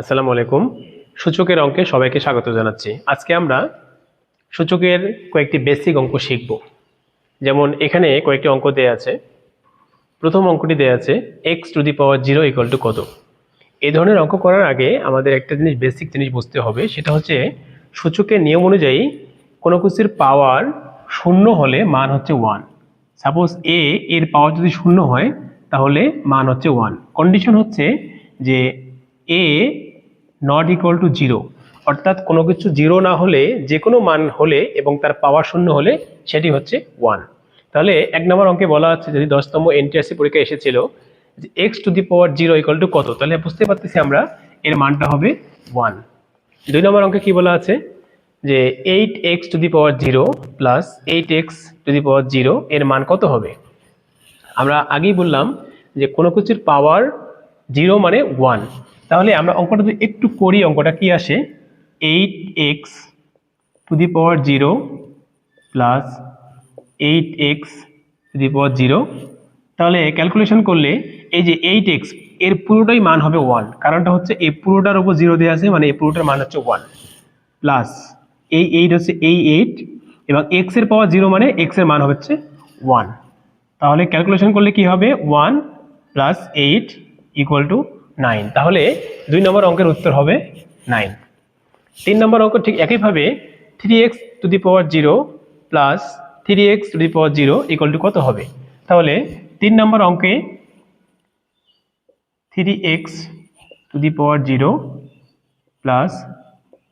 আসসালামু আলাইকুম। সূচকের অঙ্কে সবাইকে স্বাগত জানাচ্ছি। আজকে আমরা সূচকের কয়েকটি বেসিক অঙ্ক শিখব। যেমন এখানে কয়েকটি অঙ্ক দেয়া আছে। প্রথম অঙ্কটি দেয়া আছে x to the power zero equal to কত? এই ধরনের অঙ্ক করার আগে আমাদের একটা জিনিস বেসিক জিনিস বুঝতে হবে, সেটা হচ্ছে সূচকের নিয়ম অনুযায়ী কোনো কিছুর পাওয়ার শূন্য হলে মান হচ্ছে ওয়ান সাপোজ এ এর পাওয়ার যদি শূন্য হয়, তাহলে মান হচ্ছে ওয়ান কন্ডিশন হচ্ছে যে a not equal to zero অর্থাৎ কোনো কিছু জিরো না হলে যে কোনো মান হলে এবং তার পাওয়ার শূন্য হলে সেটি হচ্ছে ওয়ান তাহলে এক নম্বর অঙ্কে বলা আছে, যদি দশতম এনটিআরসি পরীক্ষা এসেছিল, যে x to the power zero equal to কত? তাহলে বুঝতে পারতেছি আমরা এর মানটা হবে ওয়ান দুই নম্বর অঙ্কে কি বলা আছে? যে eight x to the power zero plus eight x to the power zero এর মান কত হবে? আমরা আগেই বললাম যে কোনো কিছুর পাওয়ার জিরো মানে ওয়ান তাহলে আমরা অঙ্কটা যদি একটু করি, অঙ্কটা কি আসে? Eight x to the power zero plus eight x to the power zero তাহলে ক্যালকুলেশন করলে এই যে এইট এক্সের পুরোটাই মান হবে ওয়ান কারণটা হচ্ছে এই পুরোটার উপর জিরো দেওয়া আছে মানে এই পুরোটার মান হচ্ছে ওয়ান প্লাস এই এইট হচ্ছে এই এইট এবং এক্সের পাওয়ার জিরো মানে এক্সের মান হচ্ছে ওয়ান তাহলে ক্যালকুলেশন করলে কি হবে? One plus eight equal to nine. তাহলে দুই নম্বর অঙ্কের উত্তর হবে নাইন। তিন নম্বর অঙ্ক ঠিক একইভাবে three x to the power zero plus three x to the power zero equal to কত হবে? তাহলে তিন নম্বর অঙ্কে three x to the power zero plus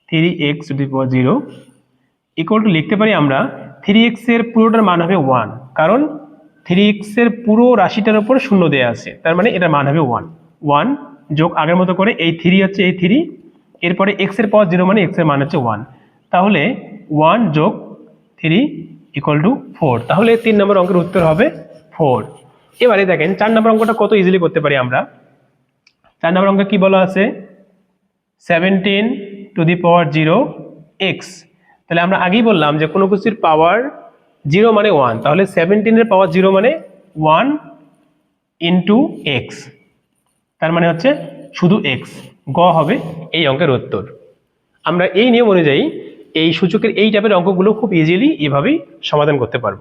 three x to the power zero equal to লিখতে পারি আমরা থ্রি এক্সের পুরোটার মান হবে ওয়ান। কারণ থ্রি এক্সের পুরো রাশিটার উপর শূন্য দেওয়া আছে। তার মানে এটার মান হবে ওয়ান। ওয়ান যোগ আগের মতো করে এই থ্রি হচ্ছে এই থ্রি এরপরে এক্সের পাওয়ার জিরো মানে এক্সের মান হচ্ছে ওয়ান তাহলে ওয়ান যোগ থ্রি ইকুয়াল টু ফোর তাহলে তিন নম্বর অঙ্কের উত্তর হবে ফোর এবারে দেখেন, চার নম্বর অঙ্কটা কত ইজিলি করতে পারি আমরা? চার নম্বর অঙ্কে কি বলা আছে? Seventeen to the power zero x তাহলে আমরা আগেই বললাম যে কোনো কিছুর পাওয়ার জিরো মানে ওয়ান তাহলে সেভেন্টিনের পাওয়ার জিরো মানে ওয়ান ইন্টু এক্স তার মানে হচ্ছে শুধু এক্স গ হবে এই অঙ্কের উত্তর। আমরা এই নিয়ম অনুযায়ী এই সূচকের এই টাইপের অঙ্কগুলো খুব ইজিলি এভাবেই সমাধান করতে পারব।